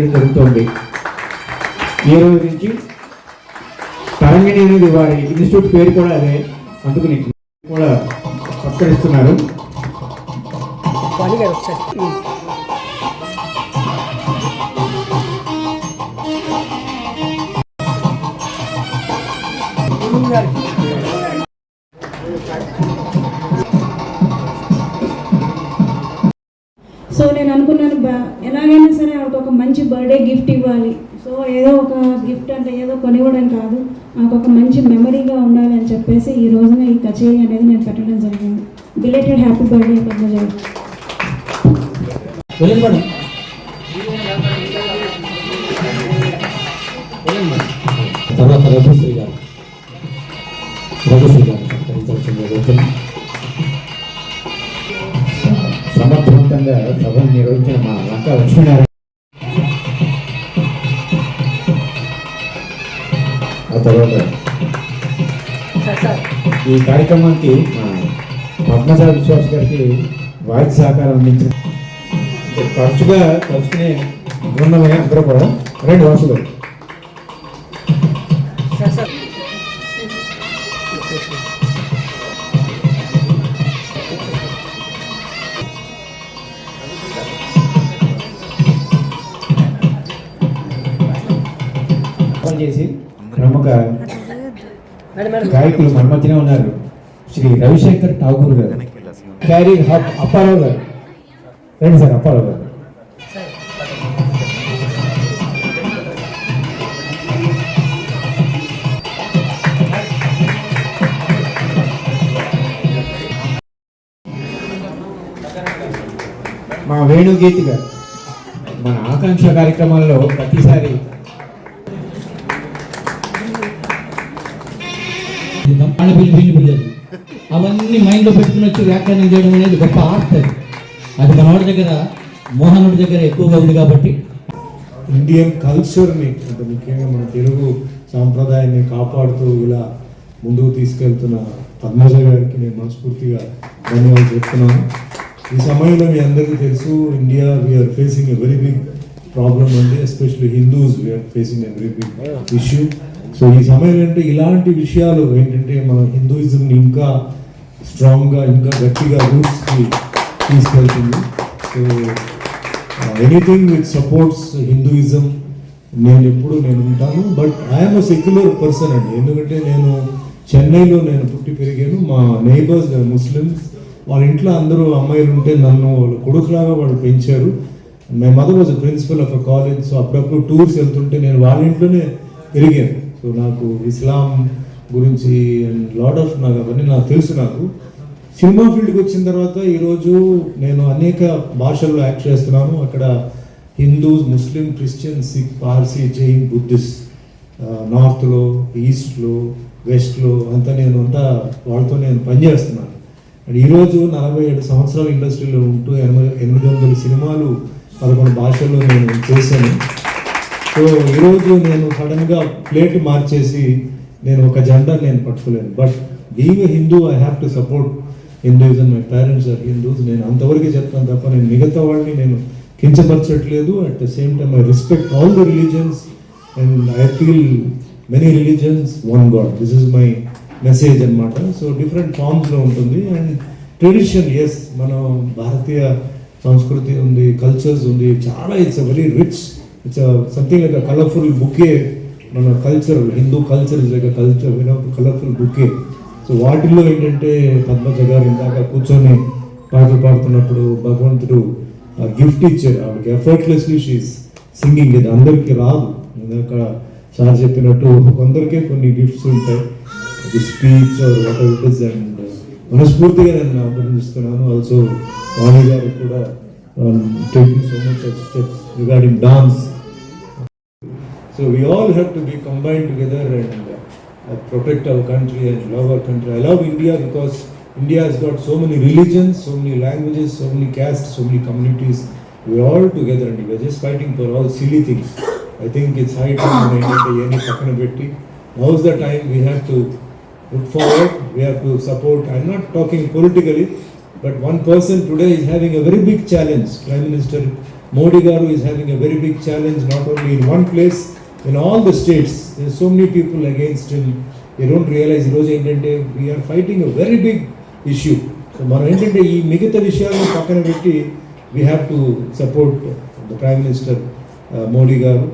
ప్రదానం చేయడం జరుగుతుంది ఈ రోజు నుంచి తరంగిణి అనేది వారి ఇన్స్టిట్యూట్ పేరు కూడా అదే. అందుకని కూడా సత్కరిస్తున్నారు. వాణి గారు సో నేను అనుకున్నాను బా- ఎలాగైనా సరే ఆవిడకి ఒక మంచి బర్త్డే గిఫ్ట్ ఇవ్వాలి. సో ఏదో ఒక గిఫ్ట్ అంటే ఏదో కొనివ్వడం కాదు. నాకు ఒక మంచి మెమరీగా ఉండాలి అని చెప్పేసి ఈ రోజున ఈ కచేరీ అనేది నేను పెట్టడం జరిగింది. బిలేటెడ్ హ్యాపీ బర్త్డే పద్మజ గారు. వెళ్ళండి మేడం. వెళ్ళండి మేడం. తర్వాత రఘుశ్రీ గారు. రఘుశ్రీ గారు సత్కరించవలసిందిగా సభను నిర్వహించిన మా లంకా లక్ష్మీనారాయణ. ఆ తర్వాత ఈ కార్యక్రమానికి మా పద్మజ విశ్వాస్ గారికి వాయిద్య సహకారం అందించిన తరచుగా తలుచుకునే బృందమే అందరూ కూడా రెండు వాసులు చేసి ప్రముఖ గాయకులు మన మధ్యనే ఉన్నారు. శ్రీ రవిశంకర్ ఠాగూర్ గారు. క్యారీ హబ్ అప్పారావు గారు. రండి సార్ అప్పారావు గారు. మా వేణుగీతి గారు మన ఆకాంక్ష కార్యక్రమాల్లో ప్రతిసారి ఆడపిల్లి పిల్లి పిల్లలు అవన్నీ మైండ్లో పెట్టుకుని వచ్చి వ్యాఖ్యానం చేయడం అనేది గొప్ప ఆర్ట్ అది. అది మనవాడి దగ్గర మోహనుడి దగ్గర ఎక్కువగా ఉంది కాబట్టి. ఇండియన్ కల్చర్ని అంటే ముఖ్యంగా మన తెలుగు సాంప్రదాయాన్ని కాపాడుతూ ఇలా ముందుకు తీసుకెళ్తున్న పద్మజ గారికి నేను మనస్ఫూర్తిగా ధన్యవాదాలు చెప్తున్నాను. ఈ సమయంలో మీ అందరికీ తెలుసు India we're facing a very big problem అండి especially Hindus we're facing a very big issue so ఈ సమయంలో అంటే ఇలాంటి విషయాలు ఏంటంటే మన హిందూయిజంని ఇంకా స్ట్రాంగ్గా ఇంకా గట్టిగా రూట్స్కి తీసుకెళ్తుంది. So anything with supports Hinduism నేను ఎప్పుడు నేను ఉంటాను but I'm a secular person అండి. ఎందుకంటే నేను చెన్నైలో నేను పుట్టి పెరిగాను మా నైబర్స్ ముస్లిమ్స్ వాళ్ళ ఇంట్లో అందరూ అమ్మాయిలు ఉంటే నన్ను వాళ్ళ కొడుకులాగా వాళ్ళు పెంచారు. My mother was principal of a college so అప్పుడప్పుడు టూర్స్ వెళ్తుంటే నేను వాళ్ళ ఇంట్లోనే పెరిగాను. సో నాకు ఇస్లాం గురించి అండ్ ఆఫ్ నాకు అవన్నీ నాకు తెలుసు నాకు. సినిమా ఫీల్డ్కి వచ్చిన తర్వాత ఈరోజు నేను అనేక భాషల్లో యాక్ట్ చేస్తున్నాను. అక్కడ Hindus Muslim Christian Sikh Parsi Jain Buddhist నార్త్లో ఈస్ట్లో వెస్ట్లో అంతా నేను అంతా వాళ్ళతో నేను పనిచేస్తున్నాను అండ్ ఈరోజు నలభై ఏడు సంవత్సరాల ఇండస్ట్రీలో ఉంటూ ఎనభై ఎనిమిది వందల సినిమాలు పదకొండు భాషల్లో నేను చేశాను. సో ఈరోజు నేను సడన్గా ప్లేట్ మార్చేసి నేను ఒక జెండా నేను పట్టుకోలేను. But being Hindu I have to support Hinduism my parents are Hindus నేను అంతవరకు చెప్తాను తప్ప నేను మిగతా వాళ్ళని నేను కించపరచట్లేదు. At the same time I respect all the religions and I feel many religions one god this is my message అనమాట so different ఫామ్స్లో ఉంటుంది. అండ్ ట్రెడిషన్ ఎస్ మన భారతీయ సంస్కృతి ఉంది కల్చర్స్ ఉంది. చాలా it's a very rich it's something like a colourful bouquet మన culture Hindu culture is like a culture colourful bouquet so వాటిల్లో ఏంటంటే పద్మజ గారు ఇందాక కూర్చొని పాటలు పాడుతున్నప్పుడు భగవంతుడు గిఫ్ట్ ఇచ్చారు. ఆవిడకి ఎఫర్ట్లెస్లీ షీస్ సింగింగ్ ఇది అందరికీ రాదు. ఇందాక సార్ చెప్పినట్టు కొందరికే కొన్ని గిఫ్ట్స్ ఉంటాయి. అది speech or what it is and మనస్ఫూర్తిగా నేను అభినందిస్తున్నాను ఆల్సో వాణి గారు కూడా taking so much of steps regarding dance So we all have to be combined together and uh, protect our country and love our country. I love India because India has got so many religions, so many languages, so many castes, so many communities. We're all together and we're just fighting for all silly things. I think it's high time Now's the time we have to look forward, we have to support. I'm not talking politically, but one person today is having a very big challenge. Prime Minister Modi Garu is having a very big challenge, not only in one place, in all the states. There are so many people against him. They don't realize ఈరోజు ఏంటంటే we're fighting a very big issue so మనం ఏంటంటే ఈ మిగతా విషయాలను పక్కన పెట్టి we have to support the prime minister Modi uh, గారు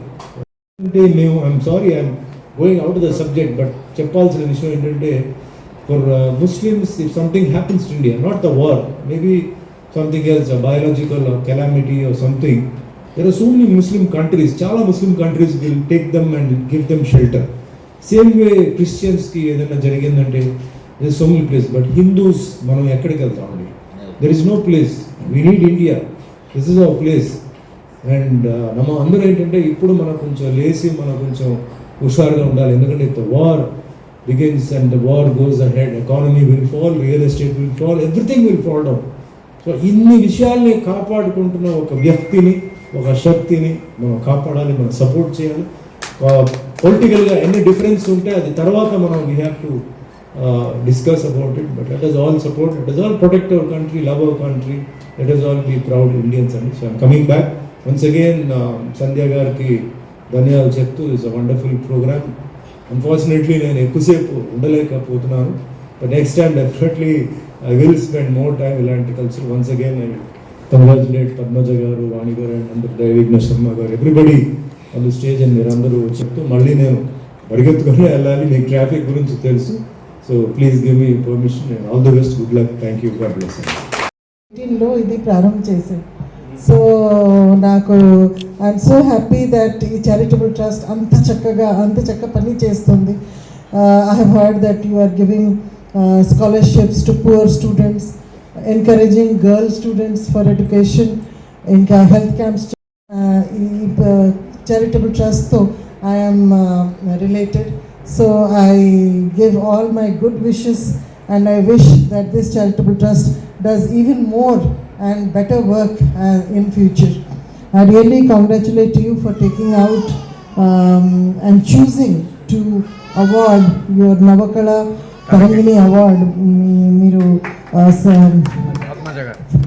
అంటే మేము I'm sorry I'm going out the subject but చెప్పాల్సిన విషయం ఏంటంటే for Muslims if something happens to India not the war maybe something else biological calamity or something there are so many Muslim countries చాలా Muslim countries will take them and give them shelter same way క్రిస్టియన్స్కి ఏదైనా జరిగిందంటే there so many place but Hindus మనం ఎక్కడికి వెళ్తామండి there is no place we need India this is our place and మనం అందరూ ఏంటంటే ఇప్పుడు మనం కొంచెం లేచి మనం కొంచెం హుషారుగా ఉండాలి. ఎందుకంటే the war begins and the war goes ahead economy will fall real estate will fall everything will fall down so ఇన్ని విషయాల్ని కాపాడుకుంటున్న ఒక వ్యక్తిని ఒక శక్తిని మనం కాపాడాలి మనం సపోర్ట్ చేయాలి. పొలిటికల్గా ఎన్ని డిఫరెన్స్ ఉంటే అది తర్వాత మనం we have to discuss about it but let us all support let us all protect our country love our country let us all be proud Indians అని so I'm coming back once again Sandhya గారికి ధన్యవాదాలు చెప్తూ it's a wonderful programme unfortunately నేను ఎక్కువసేపు ఉండలేకపోతున్నాను. But next time definitely I will spend more time ఇలాంటి culture once again I congratulate Padmaja గారు వాణి గారు and అందరు దైవిఘ్న శర్మ గారు ఎవ్రీబడి వాళ్ళు స్టేజ్ అని మీరు అందరూ చెప్తూ మళ్ళీ నేను పరిగెత్తుకుని వెళ్ళాలి. మీకు ట్రాఫిక్ గురించి తెలుసు. So please give me permission all the best good luck thank you god bless ఎయిటీన్లో ఇది ప్రారంభం చేశాను సో నాకు ఐఎమ్ సో హ్యాపీ దట్ ఈ చారిటబుల్ ట్రస్ట్ అంత చక్కగా అంత చక్క పని చేస్తుంది. I have heard that you are giving scholarships to poor students Encouraging girl students for education ఇంకా హెల్త్ క్యాంప్స్ ఈ charitable ట్రస్ట్తో I'm related so I give all my good wishes and I wish that this charitable trust does even more and better work uh, in future. I really congratulate you for taking out um, and choosing to award your Navakala Tarangini Award. మీ- మీరు uh, స-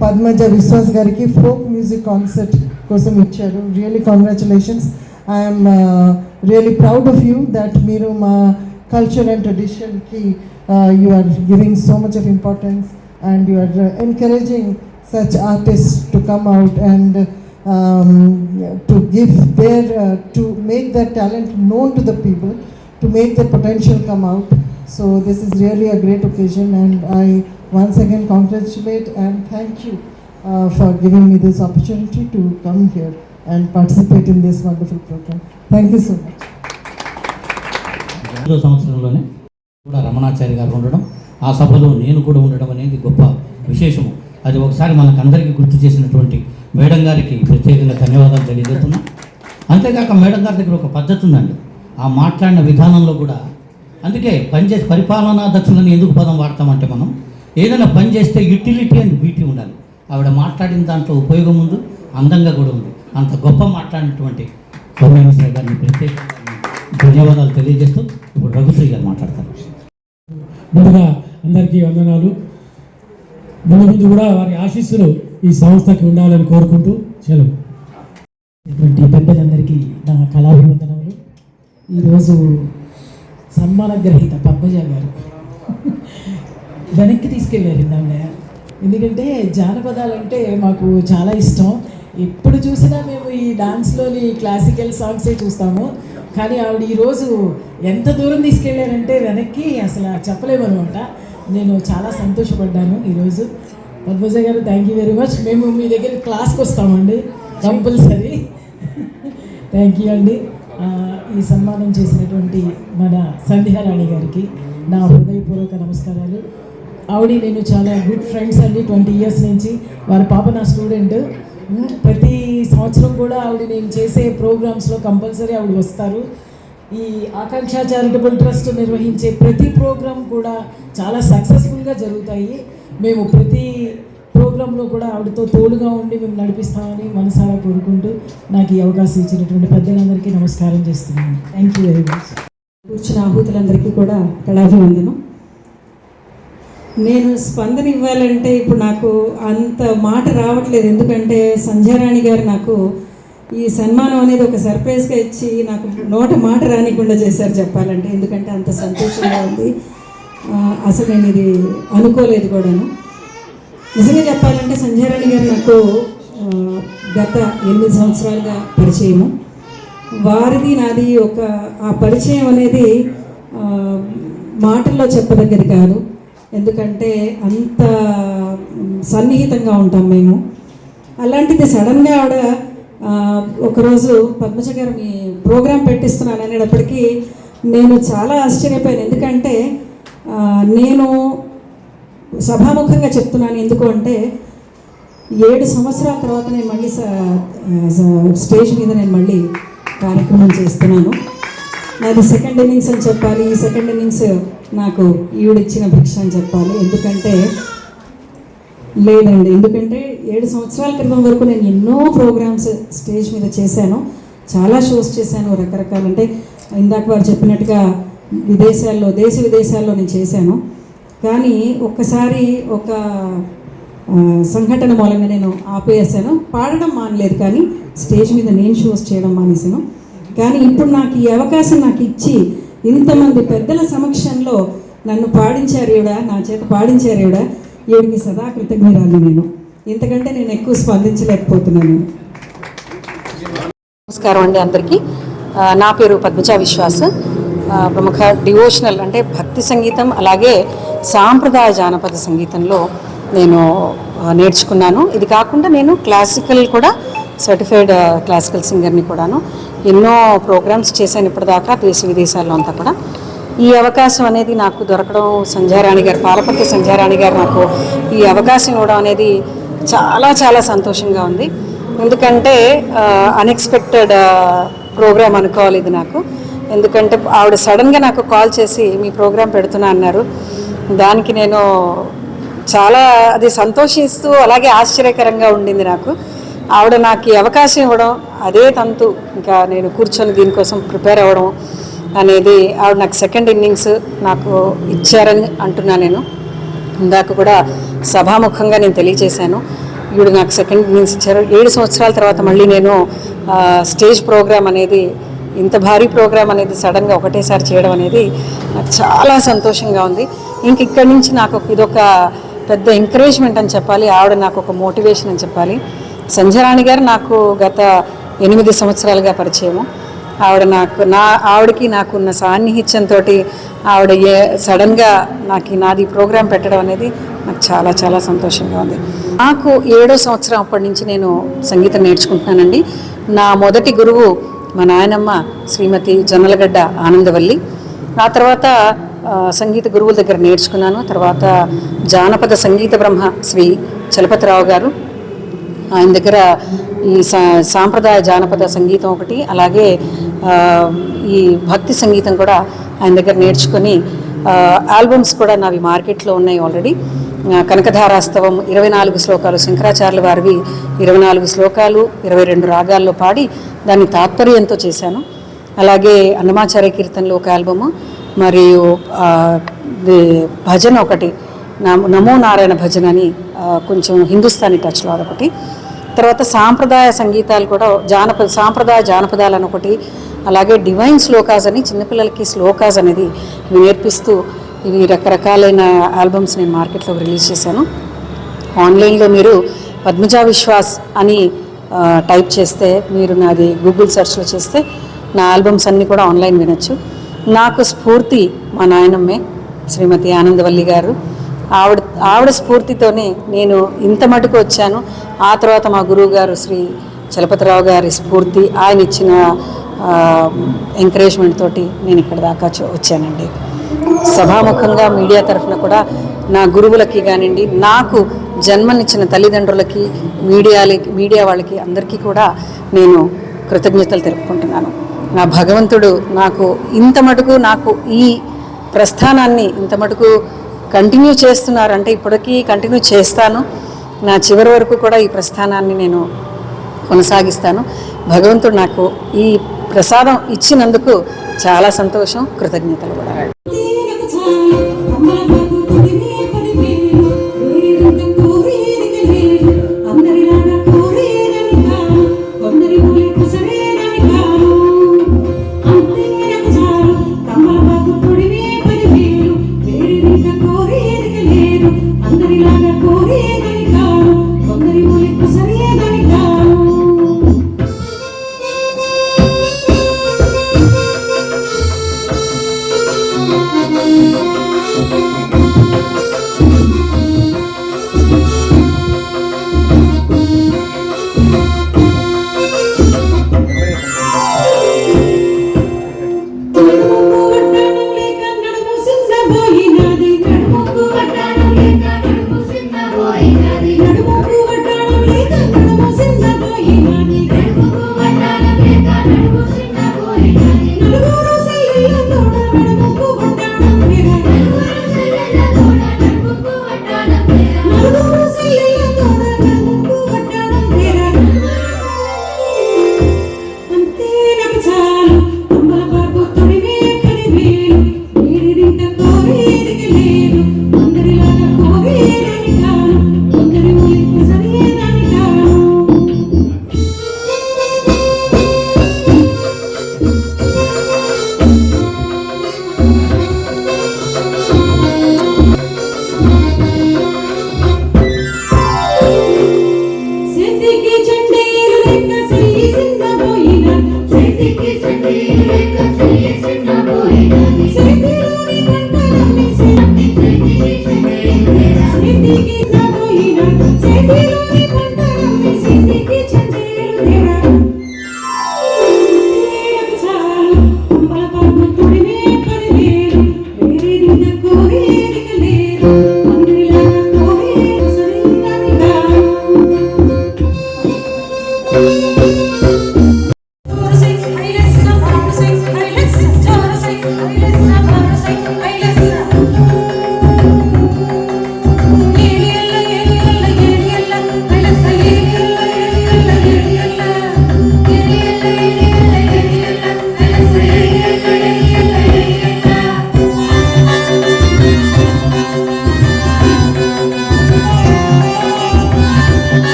పద్మజ విశ్వాస్ గారికి folk music concert కోసం ఇచ్చారు really congratulations I'm really proud of you that మీరు మా culture and ట్రెడిషన్కి you are giving so much of importance and you are encouraging such artist to come out and to give their to make their talent known to the people to make their potential come out. So this is really a great occasion and I once again congratulate and thank you uh, for giving me this opportunity to come here and participate in this wonderful program. Thank you so much. సంవత్సరంలోనే కూడా రమణాచారి గారు ఉండడం ఆ సభలో నేను కూడా ఉండడం అనేది గొప్ప విశేషము అది ఒకసారి మనకు అందరికీ గుర్తు చేసినటువంటి మేడం గారికి ప్రత్యేకంగా ధన్యవాదాలు తెలియజేస్తున్నాం అంతేకాక మేడం గారి దగ్గర ఒక పద్ధతి ఉందండి ఆ మాట్లాడిన విధానంలో కూడా అందుకే పనిచేసి పరిపాలనా దక్షులని ఎందుకు పదం వాడతామంటే మనం? ఏదైనా పని చేస్తే యూటిలిటీ అండ్ బ్యూటీ ఉండాలి. ఆవిడ మాట్లాడిన దాంట్లో ఉపయోగం ఉంది అందంగా కూడా ఉంది. అంత గొప్ప మాట్లాడినటువంటి సౌమ్యమిశ్ర గారిని ప్రత్యేకంగా ధన్యవాదాలు తెలియజేస్తూ ఇప్పుడు రఘుశ్రీ గారు మాట్లాడతారు. ముందుగా అందరికీ వందనాలు. ముందు ముందు కూడా వారి ఆశీస్సులు ఈ సంస్థకి ఉండాలని కోరుకుంటూ సెలవు. ఇటువంటి పెద్దలందరికీ నా కళాభివందనములు. ఈరోజు సన్మాన గ్రహీత పద్మజ గారు. వెనక్కి తీసుకెళ్ళారు ఇందాక ఎందుకంటే జానపదాలు అంటే మాకు చాలా ఇష్టం. ఎప్పుడు చూసినా మేము ఈ డాన్స్లోని క్లాసికల్ సాంగ్సే చూస్తాము. కానీ ఆవిడ ఈరోజు ఎంత దూరం తీసుకెళ్ళారంటే వెనక్కి అసలు చెప్పలేము అనమాట నేను చాలా సంతోషపడ్డాను ఈరోజు. పద్మజ గారు థ్యాంక్ యూ వెరీ మచ్ మేము మీ దగ్గర క్లాస్కి వస్తామండి. కంపల్సరీ. థ్యాంక్ యూ అండి. ఈ సన్మానం చేసినటువంటి మన సంధ్యారాణి గారికి నా హృదయపూర్వక నమస్కారాలు. ఆవిడ నేను చాలా గుడ్ ఫ్రెండ్స్ అండి. ట్వంటీ ఇయర్స్ నుంచి వారి పాప నా స్టూడెంట్ ప్రతి సంవత్సరం కూడా ఆవిడ నేను చేసే ప్రోగ్రామ్స్లో కంపల్సరీ ఆవిడ వస్తారు. ఈ ఆకాంక్ష చారిటబుల్ ట్రస్ట్ నిర్వహించే ప్రతి ప్రోగ్రాం కూడా చాలా సక్సెస్ఫుల్గా జరుగుతాయి. మేము ప్రతి ప్రోగ్రాంలో కూడా ఆవిడతో తోడుగా ఉండి మేము నడిపిస్తామని మనసారా కోరుకుంటూ నాకు ఈ అవకాశం ఇచ్చినటువంటి పెద్దలందరికీ నమస్కారం చేస్తున్నాను. థ్యాంక్ యూ వెరీ మచ్ కూర్చున్న ఆహుతులందరికీ కూడా కళాభివందనం. నేను స్పందన ఇవ్వాలంటే ఇప్పుడు నాకు అంత మాట రావట్లేదు. ఎందుకంటే సంధ్యారాణి గారు నాకు ఈ సన్మానం అనేది ఒక సర్ప్రైజ్గా ఇచ్చి నాకు నోట మాట రానికుండా చేశారు చెప్పాలంటే. ఎందుకంటే అంత సంతోషంగా ఉంది. అసలు నేను ఇది అనుకోలేదు కూడాను. నిజంగా చెప్పాలంటే సంధ్యారాణి గారు నాకు గత ఎనిమిది సంవత్సరాలుగా పరిచయము. వారిది నాది ఒక ఆ పరిచయం అనేది మాటల్లో చెప్పదగ్గది కాదు. ఎందుకంటే అంత సన్నిహితంగా ఉంటాం మేము. అలాంటిది సడన్గా ఆవిడ ఒకరోజు పద్మజ గారు మీ ప్రోగ్రాం పెట్టిస్తున్నాను అనేటప్పటికీ నేను చాలా ఆశ్చర్యపోయాను. ఎందుకంటే నేను సభాముఖంగా చెప్తున్నాను ఎందుకు అంటే ఏడు సంవత్సరాల తర్వాత నేను మళ్ళీ స- స్టేజ్ మీద నేను మళ్ళీ కార్యక్రమం చేస్తున్నాను. నాది సెకండ్ ఇన్నింగ్స్ అని చెప్పాలి. ఈ సెకండ్ ఇన్నింగ్స్ నాకు ఈవిడిచ్చిన భిక్ష అని చెప్పాలి. ఎందుకంటే లేదండి. ఎందుకంటే ఏడు సంవత్సరాల క్రితం వరకు నేను ఎన్నో ప్రోగ్రామ్స్ స్టేజ్ మీద చేశాను. చాలా షోస్ చేశాను రకరకాలంటే ఇందాక వారు చెప్పినట్టుగా విదేశాల్లో దేశ విదేశాల్లో నేను చేశాను. కానీ ఒక్కసారి ఒక సంఘటన మూలంగా నేను ఆపేసాను. పాడడం మానలేదు కానీ స్టేజ్ మీద నేను షోస్ చేయడం మానేసాను. కానీ ఇప్పుడు నాకు ఈ అవకాశం నాకు ఇచ్చి ఇంతమంది పెద్దల సమక్షంలో నన్ను పాడించారు ఈవిడ నా చేత పాడించారు ఈవిడ ఈవిడికి సదా కృతజ్ఞరాలు నేను. ఇంతకంటే నేను ఎక్కువ స్పందించలేకపోతున్నాను. నమస్కారం అండి అందరికీ. నా పేరు పద్మజ విశ్వాస్. ప్రముఖ డివోషనల్ అంటే భక్తి సంగీతం అలాగే సాంప్రదాయ జానపద సంగీతంలో నేను నేర్చుకున్నాను. ఇది కాకుండా నేను క్లాసికల్ కూడా సర్టిఫైడ్ క్లాసికల్ సింగర్ని కూడాను. ఎన్నో ప్రోగ్రామ్స్ చేశాను ఇప్పటిదాకా దేశ విదేశాల్లో అంతా కూడా. ఈ అవకాశం అనేది నాకు దొరకడం సంధ్యారాణి గారు పాలపర్తి సంధ్యారాణి గారు నాకు ఈ అవకాశం ఇవ్వడం అనేది చాలా చాలా సంతోషంగా ఉంది. ఎందుకంటే అన్ఎక్స్పెక్టెడ్ ప్రోగ్రామ్ అనుకోవాలి ఇది నాకు. ఎందుకంటే ఆవిడ సడన్గా నాకు కాల్ చేసి మీ ప్రోగ్రాం పెడుతున్నా అన్నారు. దానికి నేను చాలా అది సంతోషిస్తూ అలాగే ఆశ్చర్యకరంగా ఉండింది నాకు. ఆవిడ నాకు అవకాశం ఇవ్వడం అదే తంతు ఇంకా నేను కూర్చొని దీనికోసం ప్రిపేర్ అవ్వడం అనేది ఆవిడ నాకు సెకండ్ ఇన్నింగ్స్ నాకు ఇచ్చారని అంటున్నా నేను. ఇందాక కూడా సభాముఖంగా నేను తెలియజేశాను. ఈవిడ నాకు సెకండ్ ఇన్నింగ్స్ ఇచ్చారు. ఏడు సంవత్సరాల తర్వాత మళ్ళీ నేను స్టేజ్ ప్రోగ్రామ్ అనేది ఇంత భారీ ప్రోగ్రామ్ అనేది సడన్గా ఒకటేసారి చేయడం అనేది నాకు చాలా సంతోషంగా ఉంది. ఇంక ఇక్కడి నుంచి నాకు ఒక- ఇదొక పెద్ద ఎంకరేజ్మెంట్ అని చెప్పాలి. ఆవిడ నాకు ఒక మోటివేషన్ అని చెప్పాలి. సంధ్యారాణి గారు నాకు గత ఎనిమిది సంవత్సరాలుగా పరిచయము. ఆవిడ నాకు నా ఆవిడకి నాకున్న సాన్నిహిత్యంతో ఆవిడ ఏ సడన్గా నాకు నాది ప్రోగ్రాం పెట్టడం అనేది నాకు చాలా చాలా సంతోషంగా ఉంది. నాకు ఏడో సంవత్సరం అప్పటి నుంచి నేను సంగీతం నేర్చుకుంటున్నానండి. నా మొదటి గురువు మా నాయనమ్మ శ్రీమతి జొన్నలగడ్డ ఆనందవల్లి. ఆ తర్వాత సంగీత గురువుల దగ్గర నేర్చుకున్నాను. తర్వాత జానపద సంగీత బ్రహ్మ శ్రీ చలపతిరావు గారు. ఆయన దగ్గర ఈ సా సాంప్రదాయ జానపద సంగీతం ఒకటి అలాగే ఈ భక్తి సంగీతం కూడా ఆయన దగ్గర నేర్చుకొని ఆల్బమ్స్ కూడా నావి మార్కెట్లో ఉన్నాయి ఆల్రెడీ. కనకధారాస్తవం ఇరవై నాలుగు శ్లోకాలు శంకరాచార్యుల వారివి ఇరవై నాలుగు శ్లోకాలు ఇరవై రెండు రాగాల్లో పాడి దాన్ని తాత్పర్యంతో చేశాను. అలాగే అన్నమాచార్య కీర్తనలు ఒక ఆల్బము మరియు భజన ఒకటి నమో నమో నారాయణ భజన అని కొంచెం హిందుస్థానీ టచ్లో అదొకటి. తర్వాత సాంప్రదాయ సంగీతాలు కూడా జానపద సాంప్రదాయ జానపదాలు అని ఒకటి అలాగే డివైన్ శ్లోకాస్ అని చిన్నపిల్లలకి శ్లోకాస్ అనేది నేర్పిస్తూ ఇవి రకరకాలైన ఆల్బమ్స్ నేను మార్కెట్లో రిలీజ్ చేశాను. ఆన్లైన్లో మీరు పద్మజా విశ్వాస్ అని టైప్ చేస్తే మీరు నాది గూగుల్ సెర్చ్లో చేస్తే నా ఆల్బమ్స్ అన్నీ కూడా ఆన్లైన్ వినొచ్చు. నాకు స్ఫూర్తి మా నాయనమ్మే శ్రీమతి ఆనందవల్లి గారు. ఆవిడ ఆవిడ స్ఫూర్తితోనే నేను ఇంత మటుకు వచ్చాను. ఆ తర్వాత మా గురువు గారు శ్రీ చలపతిరావు గారి స్ఫూర్తి ఆయన ఇచ్చిన ఎంకరేజ్మెంట్ తోటి నేను ఇక్కడ దాకా వచ్చానండి. సభాముఖంగా మీడియా తరఫున కూడా నా గురువులకి కానివ్వండి నాకు జన్మనిచ్చిన తల్లిదండ్రులకి మీడియాలకి మీడియా వాళ్ళకి అందరికీ కూడా నేను కృతజ్ఞతలు తెలుపుకుంటున్నాను. నా భగవంతుడు నాకు ఇంత మటుకు నాకు ఈ ప్రస్థానాన్ని ఇంత మటుకు కంటిన్యూ చేస్తున్నారంటే ఇప్పటికీ కంటిన్యూ చేస్తాను. నా చివరి వరకు కూడా ఈ ప్రస్థానాన్ని నేను కొనసాగిస్తాను. భగవంతుడు నాకు ఈ ప్రసాదం ఇచ్చినందుకు చాలా సంతోషం కృతజ్ఞతలు కూడా.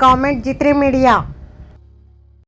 कमेंट जितने मीडिया